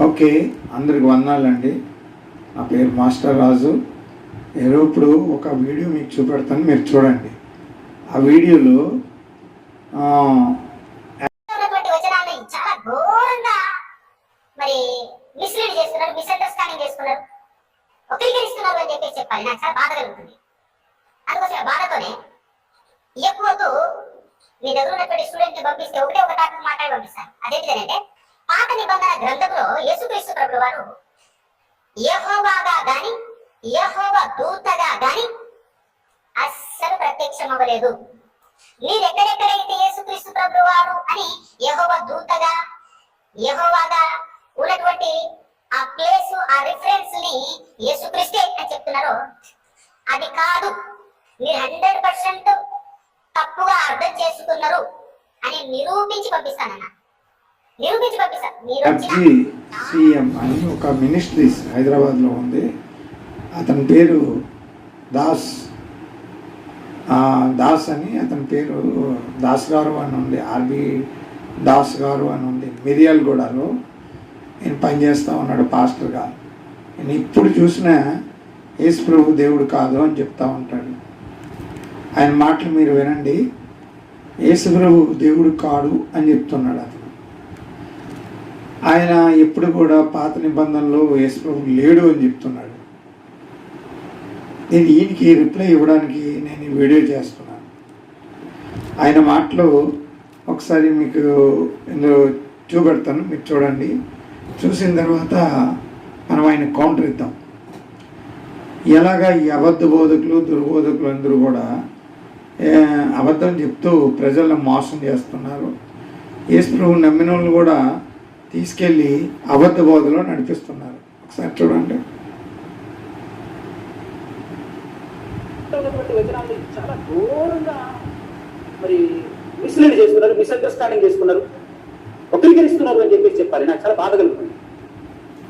Okay అందరికి వందాలండి. నా పేరు మాస్టర్ రాజు. ఏదో ఇప్పుడు ఒక వీడియో మీకు చూపెడతాను మీరు చూడండి. ఆ వీడియోలో మరి మిస్లీడ్ చేస్తున్నారు మిస్అండర్స్టాండింగ్ చేస్తున్నారు. వక్రీకరిస్తున్నారు అని చెప్పేసి చెప్పాలి. నాకు చాలా బాధ కలుగుతుంది అందుకోసం ఆ బాధతోనే ఎక్కువతో మీ దగ్గర ఉన్నటువంటి స్టూడెంట్ పంపిస్తే ఒకటే ఒక టాపిక్ మాట్లాడి పంపిస్తాను. అదేంటిదంటే గ్రంథంలో యేసుక్రీస్తు ప్రభు వారు యహోవాగా గాని యహోవ దూతగా గాని అస్సలు ప్రత్యక్షమవ్వలేదు. మీరెక్కడెక్కడైతే యేసుక్రీస్తు ప్రభు వారు అని యహోవ దూతగా యహోవాగా ఉన్నటువంటి ఆ ప్లేస్ ఆ రిఫరెన్స్ని యేసుక్రీస్తే అని చెప్తున్నారో అది కాదు. మీరు హండ్రెడ్ పర్సెంట్ తప్పుగా అర్థం చేసుకున్నారు అని నిరూపించి పంపిస్తానన్నా. నిరూపించి సిఎం అని ఒక మినిస్ట్రీస్ హైదరాబాద్లో ఉంది. అతని పేరు దాస్. దాస్ అని అతని పేరు దాస్ గారు అని ఉంది. ఆర్బి దాస్ గారు అని ఉంది. మిరియాలగూడలో నేను పనిచేస్తూ ఉన్నాడు పాస్టర్గా. నేను ఇప్పుడు చూసినా యేసు ప్రభు దేవుడు కాదు అని చెప్తా ఉంటాడు. ఆయన మాటలు మీరు వినండి. యేసు ప్రభు దేవుడు కాడు అని చెప్తున్నాడు అతను. ఆయన ఎప్పుడు కూడా పాత నిబంధనలో యేసు లేడు అని చెప్తున్నాడు. నేను ఈయనకి రిప్లై ఇవ్వడానికి నేను వీడియో చేస్తున్నాను. ఆయన మాటలు ఒకసారి మీకు ఇందులో చూపెడతాను మీరు చూడండి. చూసిన తర్వాత మనం ఆయన కౌంటర్ ఇద్దాం. ఎలాగా ఈ అబద్ధ బోధకులు దుర్బోధకులు అందరూ కూడా అబద్ధం చెప్తూ ప్రజలను మోసం చేస్తున్నారు. యేసు ప్రభు నమ్మిన వాళ్ళు కూడా తీసుకెళ్ళి అబద్ధ బోధలో నడిపిస్తున్నారు. ఒకసారి చూడండి. చాలా ఘోరంగా మరి మిస్లీడ్ చేస్తున్నారు మిస్అండర్స్టాండింగ్ చేసుకున్నారు వక్రీకరిస్తున్నారు అని చెప్పేసి చెప్పాలి. నాకు చాలా బాధ కలుగుతుంది.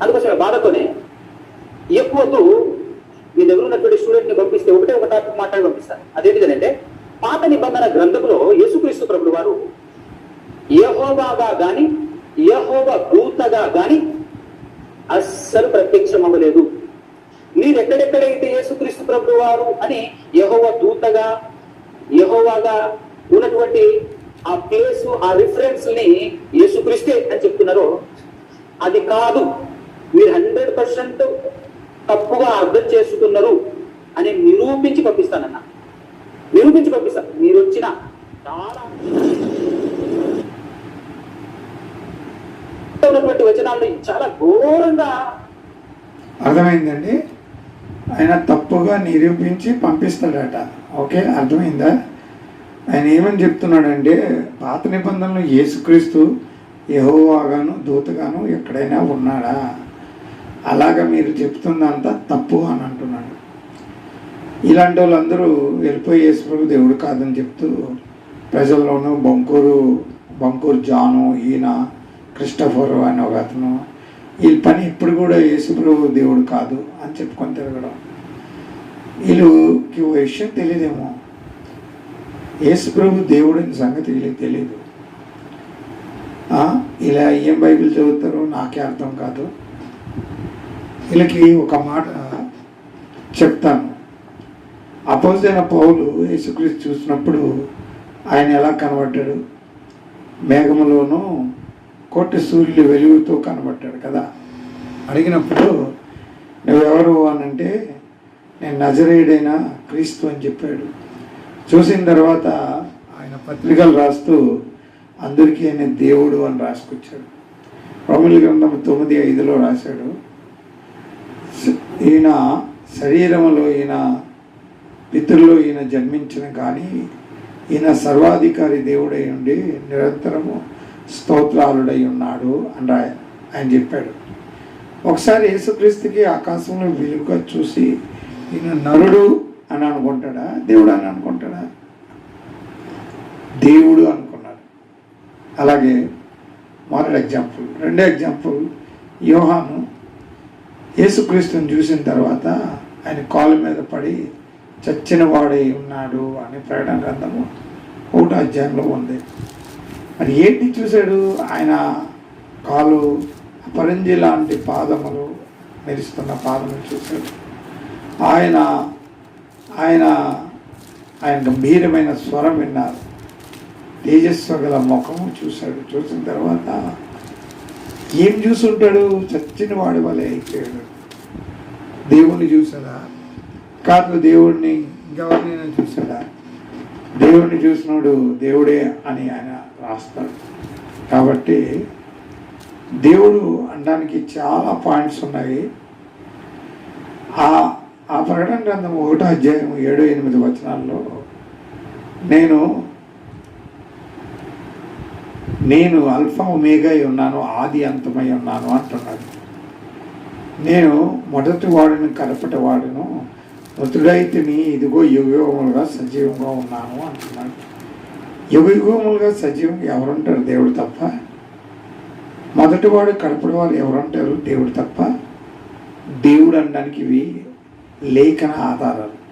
అందుకోసం బాధతోనే ఎక్కువతో మీ దగ్గర ఉన్నటువంటి స్టూడెంట్ని పంపిస్తే ఒకటే ఒక టాపిక్ మాట్లాడి పంపిస్తాను అదేంటిదంటే పాత నిబంధన గ్రంథంలో యేసుక్రీస్తు ప్రభుడు వారు యహోవాగా కానీ యహోవ దూతగా గాని అస్సలు ప్రత్యక్షం అవ్వలేదు మీరు ఎక్కడెక్కడైతే యేసుక్రీస్తు ప్రభు వారు అని యహోవ దూతగా యహోవాగా ఉన్నటువంటి ఆ ప్లేస్ ఆ రిఫరెన్స్ని యేసుక్రీస్తే అని చెప్తున్నారో అది కాదు. మీరు హండ్రెడ్ పర్సెంట్ తప్పుగా అర్థం చేసుకున్నారు అని నిరూపించి పంపిస్తానన్న. నిరూపించి పంపిస్తాను మీరు వచ్చిన చాలా ఉన్నటువంటి వచనాలు చాలా ఘోరంగా అర్థమైందండి? ఆయన తప్పుగా నిరూపించి పంపిస్తాడట. ఓకే అర్థమైందా? ఆయన ఏమని చెప్తున్నాడంటే పాత నిబంధనలు యేసుక్రీస్తు యహోవాగాను దూతగాను ఎక్కడైనా ఉన్నాడా? అలాగ మీరు చెప్తుందంతా తప్పు అని అంటున్నాడు. ఇలాంటి వాళ్ళందరూ వెళ్ళిపోయి యేసుప్రభు దేవుడు కాదని చెప్తూ ప్రజల్లోనూ బొంకూరు బొంకూరు జాను ఈయన క్రిస్టఫర్ అని ఒక అతను. వీళ్ళ పని ఇప్పుడు కూడా యేసుప్రభు దేవుడు కాదు అని చెప్పుకొని తిరగడం. వీళ్ళకి ఓ విషయం తెలియదేమో యేసుప్రభు దేవుడు సంగతి వీళ్ళకి తెలియదు ఇలా ఏం బైబిల్ చదువుతారో నాకే అర్థం కాదు. వీళ్ళకి ఒక మాట చెప్తాను. అపోజైన పౌలు యేసుక్రీస్తు చూసినప్పుడు ఆయన ఎలా కనబడ్డాడు? మేఘములోనూ కోటి సూర్యులు వెలుగుతూ కనబడ్డాడు కదా. అడిగినప్పుడు నువ్వెవరు? అనంటే నేను నజరేయుడైన క్రీస్తు అని చెప్పాడు. చూసిన తర్వాత ఆయన పత్రికలు రాస్తూ అందరికీ ఆయన దేవుడు అని రాసుకొచ్చాడు. ప్రముల గ్రంథం తొమ్మిది ఐదులో రాశాడు ఈయన శరీరంలో ఈయన పితృలో ఈయన జన్మించిన కానీ ఈయన సర్వాధికారి దేవుడై ఉండి నిరంతరము స్తోత్రాలుడై ఉన్నాడు అని ఆయన చెప్పాడు. ఒకసారి యేసుక్రీస్తుకి ఆకాశంలో వెలుగుగా చూసి నేను నరుడు అని అనుకుంటాడా? దేవుడు అని అనుకుంటాడా? దేవుడు అనుకున్నాడు. అలాగే మొదటి ఎగ్జాంపుల్ రెండో ఎగ్జాంపుల్ యోహాను యేసుక్రీస్తుని చూసిన తర్వాత ఆయన కాలు మీద పడి చచ్చిన వాడై ఉన్నాడు అని ప్రకటన గ్రంథము ఒకటో అధ్యాయంలో ఉంది. మరి ఏంటి చూశాడు? ఆయన కాలు పరంజి లాంటి పాదములు మెరుస్తున్న పాదములు చూశాడు. ఆయన ఆయన ఆయన గంభీరమైన స్వరం విన్నారు. తేజస్సు గల ముఖము చూశాడు. చూసిన తర్వాత ఏం చూసుంటాడు? చచ్చిన వాడి వలె అయిపోయాడు దేవుణ్ణి చూసాడా కాదు దేవుడిని ఇంకెవరినైనా చూసాడా దేవుణ్ణి చూసినాడు దేవుడే అని ఆయన రాస్తాడు కాబట్టి దేవుడు అనడానికి చాలా పాయింట్స్ ఉన్నాయి. ఆ ఆ ప్రకటన గ్రంథం ఒకటో అధ్యాయం ఏడు ఎనిమిది వచనాల్లో నేను నేను అల్ఫా ఒమేగా ఉన్నాను ఆది అంతమై ఉన్నాను అంటున్నాడు. నేను మొదటి వాడిని కలపటి వాడును మృతుడైతే ఇదిగో యుగములుగా సజీవంగా ఉన్నాను అంటున్నాడు. యుగయుగములుగా సజీవం ఎవరుంటారు? దేవుడు తప్ప. మొదటివాడు కడపడి వారు ఎవరుంటారు? దేవుడు తప్ప. దేవుడు అనడానికి ఇవి లేఖన ఆధారాలు.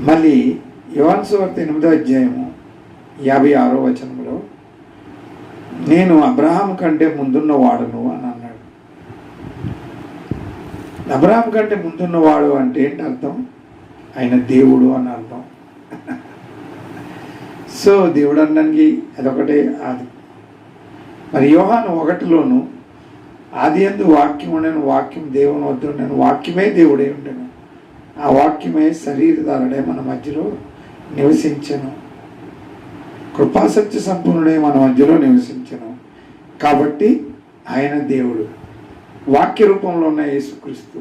మళ్ళీ యువాన్సువార్త ఎనిమిదో అధ్యాయము యాభై ఆరో వచనంలో నేను అబ్రహాం కంటే ముందున్న వాడును అని అన్నాడు. అబ్రహాం కంటే ముందున్నవాడు అంటే ఏంటి అర్థం ఆయన దేవుడు అని అర్థం. సో దేవుడు అనడానికి అదొకటే అది. మరి యోహాను ఒకటిలోను ఆది ఎందు వాక్యం ఉండను వాక్యం దేవుని వద్ద ఉండను వాక్యమే దేవుడే ఉండను. ఆ వాక్యమే శరీరధారుడే మన మధ్యలో నివసించను. కృపాసత్య సంపూర్ణుడే మన మధ్యలో నివసించను. కాబట్టి ఆయన దేవుడు. వాక్య రూపంలో ఉన్న యేసుక్రీస్తు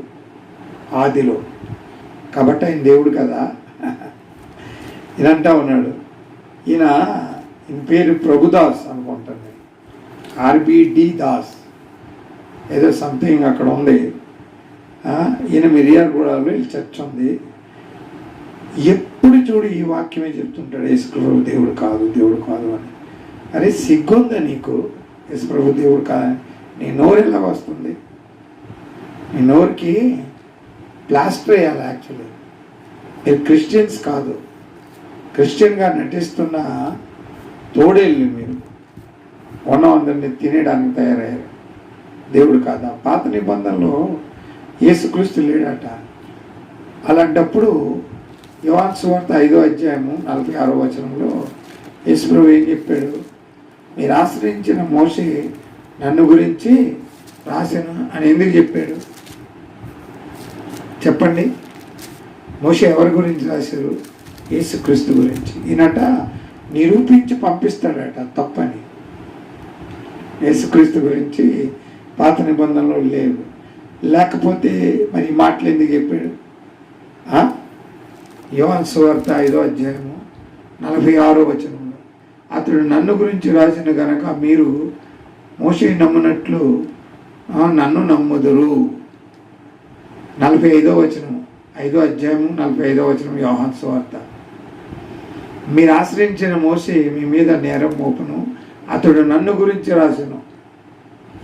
ఆదిలో. కాబట్టి ఆయన దేవుడు కదా. ఇదంటా ఉన్నాడు ఈయన ఈయన పేరు ప్రభుదాస్ అనుకుంటాను ఆర్బిడి దాస్. ఏదో సంథింగ్ అక్కడ ఉంది. ఈయన మిర్యాలగూడలో ఈ చర్చ్ ఉంది. ఎప్పుడు చూడు ఈ వాక్యమే చెప్తుంటాడు యశ్వ్రభు దేవుడు కాదు దేవుడు కాదు అని. అరే సిగ్గుందా నీకు? యశ్వ్రభు దేవుడు కాదని నీ నోరు ఎలా వస్తుంది? నీ నోరుకి ప్లాస్టర్ వేయాలి యాక్చువల్లీ. మీరు క్రిస్టియన్స్ కాదు. క్రిస్టియన్గా నటిస్తున్న తోడేళ్ళు మీరు. ఉన్నవందరిని తినేయడానికి తయారయ్యారు. దేవుడు కాదా? పాత నిబంధనలో యేసుక్రీస్తు లేడట. అలాంటప్పుడు యువాన్ వార్త ఐదో అధ్యాయము నలభై ఆరో వచనంలో యేసుప్రభు ఏం చెప్పాడు? మీరు ఆశ్రయించిన మోసే నన్ను గురించి రాశాను అని ఎందుకు చెప్పాడు? చెప్పండి. మోసే ఎవరి గురించి రాశారు? యేసుక్రీస్తు గురించి. ఈయనట నిరూపించి పంపిస్తాడట తప్పని. యేసుక్రీస్తు గురించి పాత నిబంధనలు లేవు. లేకపోతే మరి మాటలు ఎందుకు చెప్పాడు? ఆ? సువార్త ఐదో అధ్యాయము నలభై ఆరో వచనంలో. అతడు నన్ను గురించి రాసిన గనక మీరు మోసే నమ్మునట్లు నన్ను నమ్ముదురు. నలభై ఐదో వచనం ఐదో అధ్యాయము నలభై ఐదో వచనం యోహన్ సువార్త. మీరు ఆశ్రయించిన మోసే మీ మీద నేరం మోపును. అతడు నన్ను గురించి రాశాను.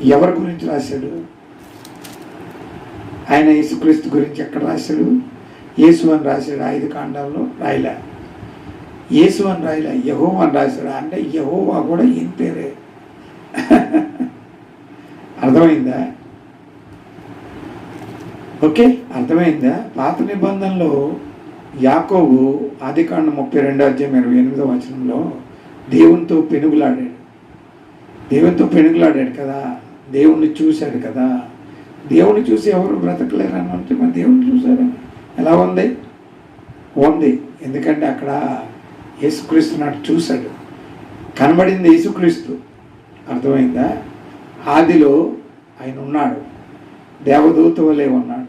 ఎవరి గురించి రాశాడు? ఆయన యేసుక్రీస్తు గురించి ఎక్కడ రాశాడు? యేసు అని రాశాడు ఐదు కాండాల్లో రాయలే. యేసు అని రాయలే యహోవా అని రాశాడు. అంటే యహోవా కూడా ఈయన పేరే. అర్థమైందా? ఓకే అర్థమైందా? పాత నిబంధనలో యాకోబు ఆదికాండ ముప్పై రెండో అధ్యాయం ఇరవై ఎనిమిదో వచనంలో దేవునితో పెనుగులాడాడు. దేవునితో పెనుగులాడాడు కదా. దేవుణ్ణి చూశాడు కదా. దేవుణ్ణి చూసి ఎవరు బ్రతకలేరు అని అంటే మరి దేవుణ్ణి చూశారు. ఎలా ఉంది? ఉంది. ఎందుకంటే అక్కడ యేసుక్రీస్తు నాటి చూశాడు. కనబడింది యేసుక్రీస్తు. అర్థమైందా? ఆదిలో ఆయన ఉన్నాడు. దేవదూత వలె ఉన్నాడు.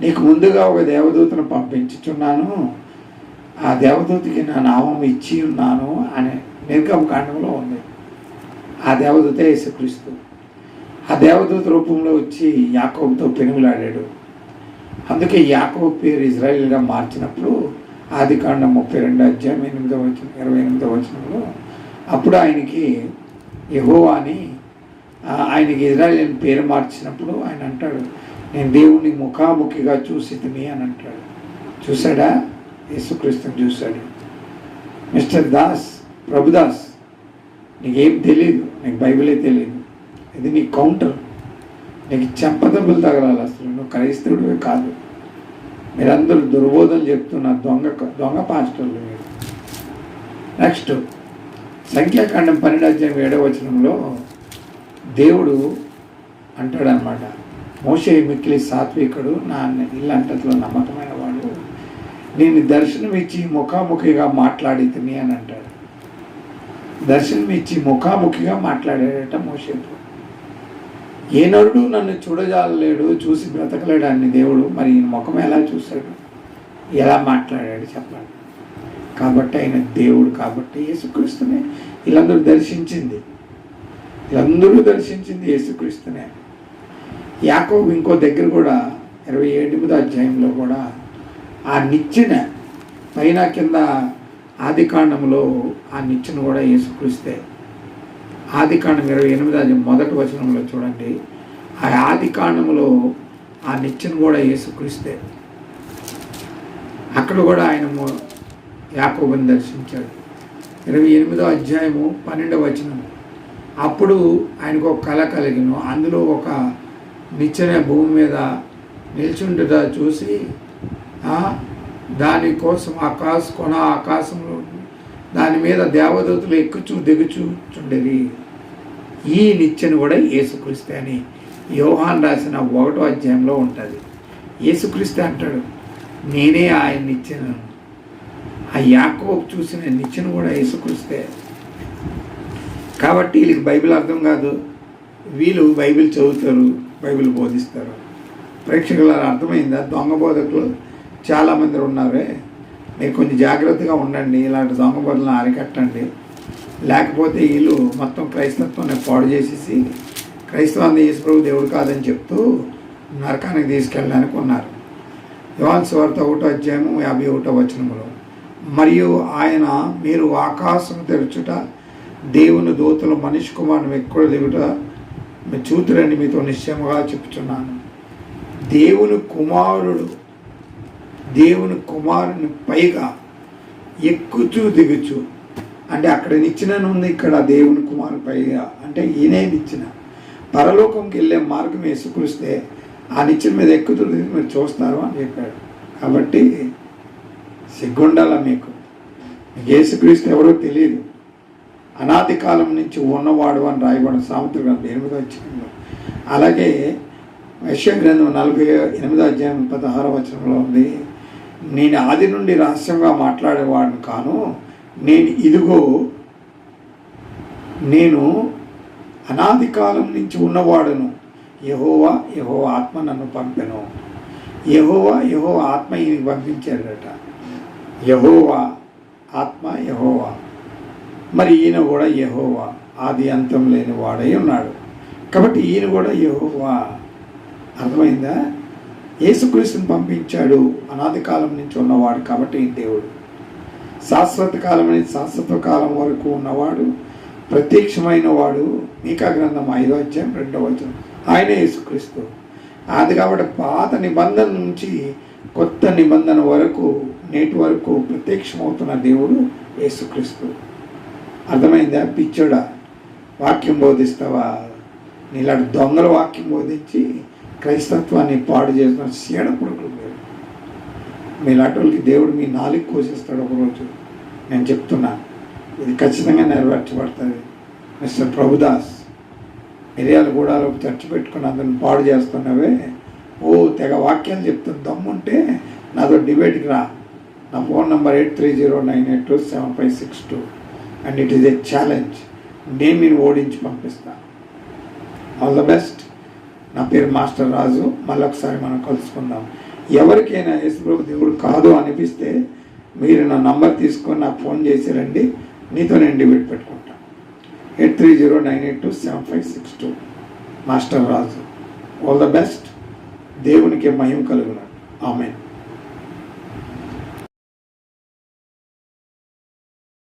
నీకు ముందుగా ఒక దేవదూతను పంపించుచున్నాను. ఆ దేవదూతకి నా నామం ఇచ్చి ఉన్నాను అనే నిర్గమకాండంలో ఉంది. ఆ దేవదూత యేసుక్రీస్తు. ఆ దేవదూత రూపంలో వచ్చి యాకోబుతో పెనుగులాడాడు. అందుకే యాకోబు పేరు ఇజ్రాయిల్గా మార్చినప్పుడు ఆది కాండం ముప్పై రెండు అధ్యాయం ఎనిమిదో వచ్చిన ఇరవై ఎనిమిదో వచనంలో అప్పుడు ఆయనకి యెహోవా అని ఆయనకి ఇజ్రాయిల్ పేరు మార్చినప్పుడు ఆయన అంటాడు నేను దేవుణ్ణి ముఖాముఖిగా చూసి అని అంటాడు. చూశాడా? యేసుక్రీస్తుని చూశాడు. మిస్టర్ దాస్ ప్రభుదాస్ నీకేం తెలియదు నీకు బైబిలే తెలియదు ఇది నీ కౌంటర్. నీకు చెంపదెబ్బలు తగలాలి అసలు. నువ్వు క్రైస్తవుడివే కాదు. మీరందరూ దుర్బోధన చెప్తున్న దొంగ దొంగ పాస్టర్లు మీరు. నెక్స్ట్ సంఖ్యాకాండం పన్నెండు అధ్యాయం ఏడవ వచనంలో దేవుడు అంటాడనమాట మోషే మిక్కిలి సాత్వికుడు నా ఇల్లంతట్లో నమ్మకమైన వాడు. నేను దర్శనం ఇచ్చి ముఖాముఖిగా మాట్లాడి తిని అని అంటాడు. దర్శనం ఇచ్చి ముఖాముఖిగా మాట్లాడాడట మోషేతో ఏ నరుడు నన్ను చూడజాలలేడు చూసి బ్రతకలేడు అన్ని దేవుడు మరి ఈయన ముఖం ఎలా చూశాడు? ఎలా మాట్లాడాడు చెప్పండి. కాబట్టి ఆయన దేవుడు కాబట్టి యేసుక్రీస్తునే వీళ్ళందరూ దర్శించింది. వీళ్ళందరూ దర్శించింది యేసుక్రీస్తునే. యాకోబు ఇంకో దగ్గర కూడా ఇరవై ఎనిమిదో అధ్యాయంలో కూడా ఆ నిచ్చెన పైన కింద ఆది కాండంలో ఆ నిచ్చెన కూడా యేసుక్రీస్తే. ఆది కాండం ఇరవై ఎనిమిది మొదటి వచనంలో చూడండి. ఆ ఆది కాండంలో ఆ నిచ్చెను కూడా యేసుక్రీస్తే. అక్కడ కూడా ఆయన మొ- యాకోబుని దర్శించాడు. ఇరవై ఎనిమిదో అధ్యాయము పన్నెండవ వచనం అప్పుడు ఆయనకు ఒక కళ కలిగిన. అందులో ఒక నిచ్చెనే భూమి మీద నిల్చుంటుదా చూసి దానికోసం ఆకాశ కొన ఆకాశంలో దాని మీద దేవదూతలు ఎక్కుచూ దిగుచూచుండేది ఈ నిచ్చెను కూడా యేసుక్రీస్తే అని యోహాన్ రాసిన ఒకటో అధ్యాయంలో ఉంటుంది. యేసుక్రీస్తే అంటాడు నేనే ఆయన నిచ్చెను. ఆ యాకోబు చూసిన నిచ్చెను కూడా యేసుక్రీస్తే. కాబట్టి వీళ్ళకి బైబిల్ అర్థం కాదు. వీళ్ళు బైబిల్ చదువుతారు. బైబిల్ బోధిస్తారు. ప్రేక్షకులు అర్థమైందా? దొంగ బోధకులు చాలామంది ఉన్నారే. మీరు కొంచెం జాగ్రత్తగా ఉండండి ఇలాంటి దొంగ బోధలను అరికట్టండి. లేకపోతే వీళ్ళు మొత్తం క్రైస్తత్వాన్ని పాడు చేసేసి క్రైస్తవాన్ని యేసుప్రభు దేవుడు కాదని చెప్తూ నరకానికి తీసుకెళ్ళడానికి ఉన్నారు యోహాన్ సువార్త ఒకటో అధ్యాయము యాభై ఒకటో వచనములో మరియు ఆయన మీరు ఆకాశం తెరచుట దేవుని దూతలు మనిషి కుమారుని ఎక్కువ దిగుట మీ చూతురని మీతో నిశ్చయముగా చెప్తున్నాను దేవుని కుమారుడు దేవుని కుమారుని పైగా ఎక్కుచూ దిగుచు. అంటే అక్కడ నిచ్చిన ఉంది ఇక్కడ దేవుని కుమారు పైగా. అంటే ఈయనే నిచ్చిన పరలోకంకి వెళ్ళే మార్గం వేసుకురిస్తే ఆ నిచ్చిన మీద ఎక్కుతుంది మీరు చూస్తారు అని చెప్పాడు. కాబట్టి సిగ్గుండాల మీకు? మీకు ఏసుక్రీస్తు ఎవరో తెలియదు. అనాది కాలం నుంచి ఉన్నవాడు అని రాయబడిన సామెత గ్రంథం ఎనిమిదో అధ్యాయంలో. అలాగే యశ్య గ్రంథం నలభై ఎనిమిదో అధ్యాయం పదహారో వచనంలో ఉంది నేను ఆది నుండి రహస్యంగా మాట్లాడేవాడిని కాను నేను ఇదిగో నేను అనాది కాలం నుంచి ఉన్నవాడును. యహోవా యహోవా ఆత్మ నన్ను పంపెను. యహోవా యహో ఆత్మ ఈయనకి పంపించాడట. యహోవా ఆత్మ యహోవా మరి ఈయన కూడా యహోవా. ఆది అంతం లేని వాడై ఉన్నాడు. కాబట్టి ఈయన కూడా యహోవా. అర్థమైందా? యేసుక్రీస్తుని పంపించాడు. అనాది కాలం నుంచి ఉన్నవాడు కాబట్టి ఈయన దేవుడు. శాశ్వత కాలం అనేది శాశ్వత కాలం వరకు ఉన్నవాడు. ప్రత్యక్షమైన వాడు. మీకా గ్రంథం ఐదో అధ్యాయం రెండవ వచనం. ఆయనే యేసుక్రీస్తు. అది కాబట్టి పాత నిబంధన నుంచి కొత్త నిబంధన వరకు నేటి వరకు ప్రత్యక్షమవుతున్న దేవుడు యేసుక్రీస్తు. అర్థమైందా? పిచ్చోడా వాక్యం బోధిస్తావా? నీలాంటి దొంగల వాక్యం బోధించి క్రైస్తత్వాన్ని పాడు చేసిన సీడ కొడుకులు మీరు. మీలాంటి దేవుడు మీ నాలుగు కోసిస్తాడు ఒకరోజు. నేను చెప్తున్నాను ఇది ఖచ్చితంగా నెరవేర్చబడుతుంది. మిస్టర్ ప్రభుదాస్ మిరియాల గూడాలో చర్చ పెట్టుకుని అందరిని పాడు చేస్తున్నవే? ఓ తెగ వాక్యాలు చెప్తుంది దమ్ముంటే నాతో డిబేట్కి రా. నా phone number eight three zero nine eight two seven five six two. And it is a challenge నేను నేను ఓడించి పంపిస్తాను ఆల్ ద బెస్ట్ నా పేరు మాస్టర్ రాజు. మళ్ళీ ఒకసారి మనం కలుసుకుందాం. ఎవరికైనా యేసుప్రభు దేవుడు కాదు అనిపిస్తే మీరు నా నంబర్ తీసుకొని నాకు ఫోన్ చేసి రండి. నీతో నేను డిబేట్ పెట్టుకుంటాను eight three zero nine eight two seven five six two. Master Raju. All the best దేవునికి మహిమ కలుగునాడు ఆమెన్